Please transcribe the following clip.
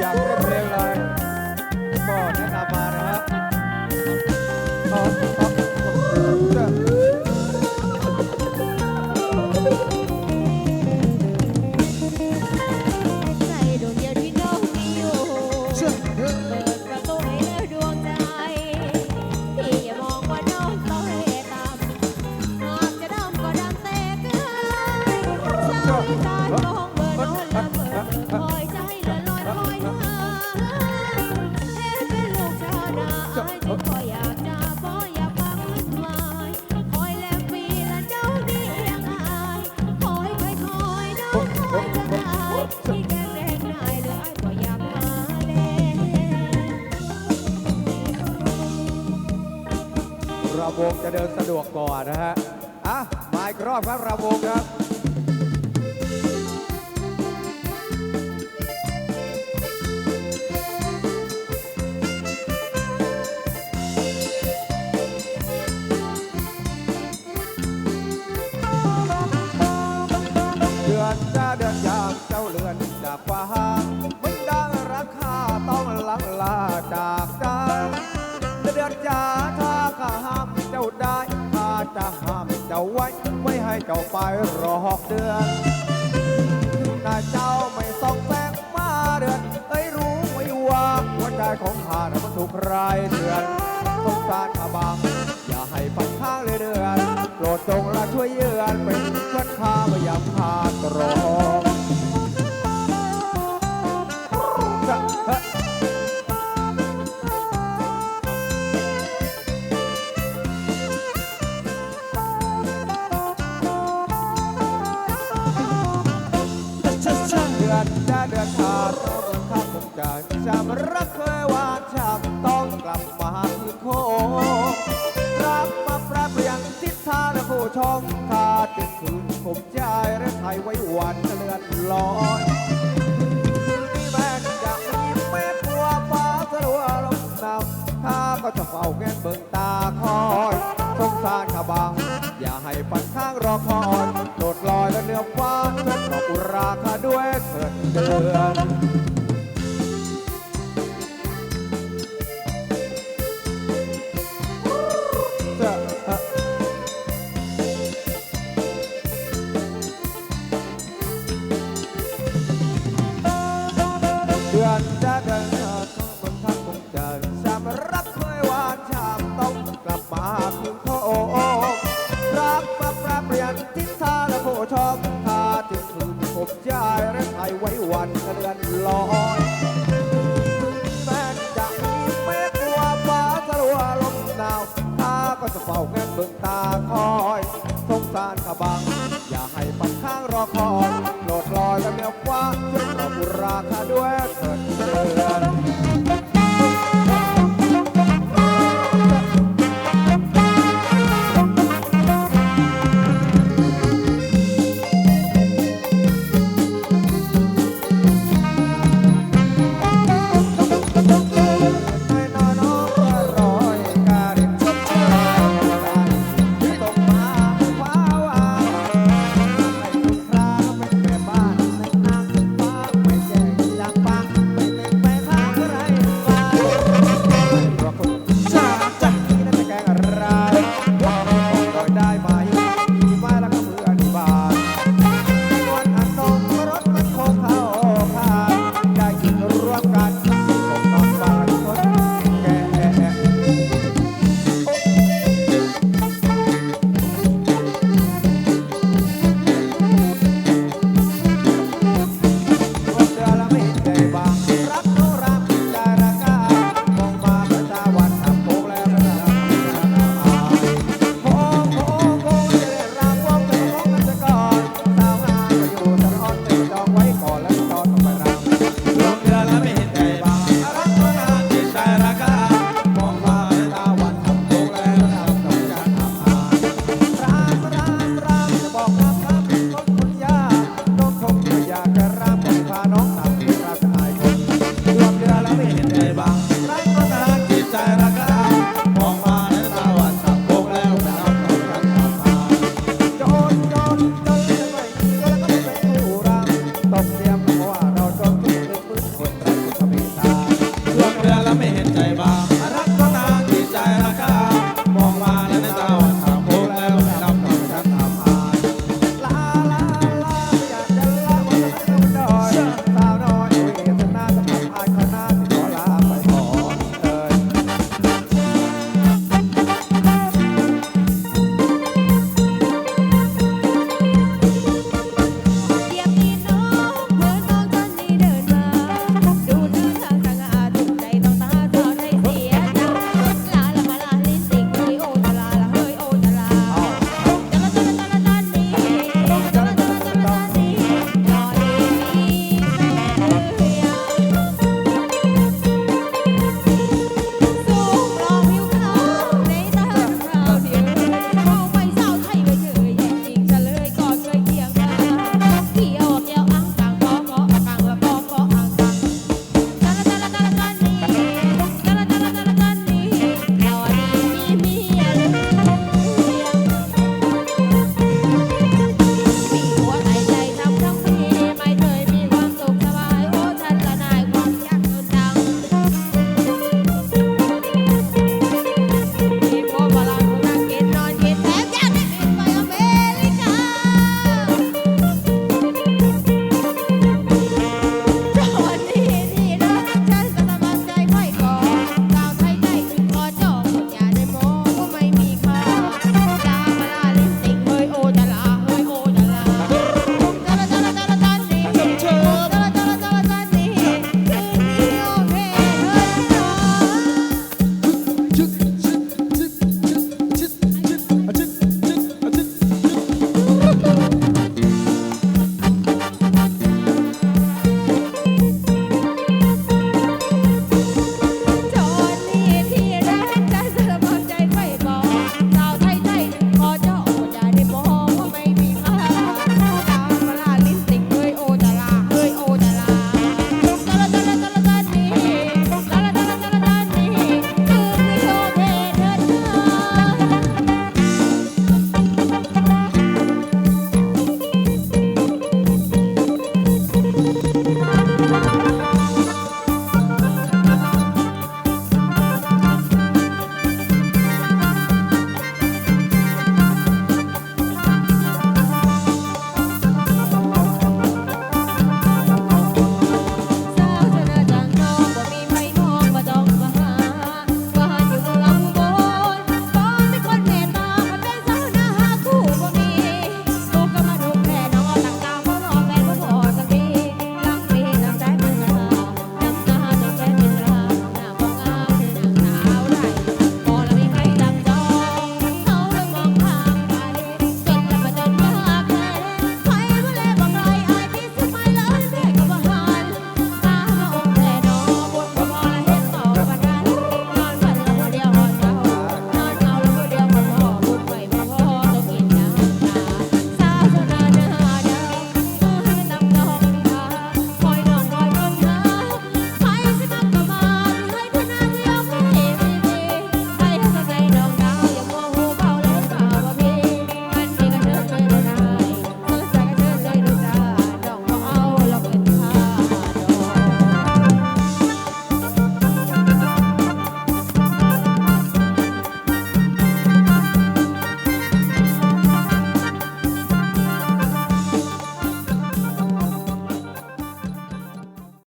Ya me. วงจะเดินสะดวกก่อนนะฮะอะมาอีกรอบครับระวงครับเดือนจะเดือนยามเจ้าเลือนจากฟ้าไม่ดังราคาต้องลังลาจากกันเดือนจ๋าถ้าข้าข้า เอาไว้ ไม่ให้เจ้าไปรอหอกเดือนถ้าเจ้าไม่ส่องแสงมาเดือนเอ้ยรู้ไว้ว่าหัวใจของข้านะมันถูกรายเดือนสงสารข้าบางอย่าให้ปันข้างเลยเดือนโปรดจงละช่วยเยือนเป็นเพื่อนข้าไม่ยามขาตรอามคงจำรักเคยหวานฉ่ำต้องกลับมาที่โคงรักมาแปรเปลี่ยนทิศทางและผู้ชมข้าจึงคืนผมใจและไทยไว้หวันเลือนลอยนี่แม่นอยากมีแม่ผัวฟ้าสลัวลมหนาวข้าก็จะเฝ้าแงนเบิ่งตาคอยสงสารข้าบาง อย่าให้ปัดข้างรอคอย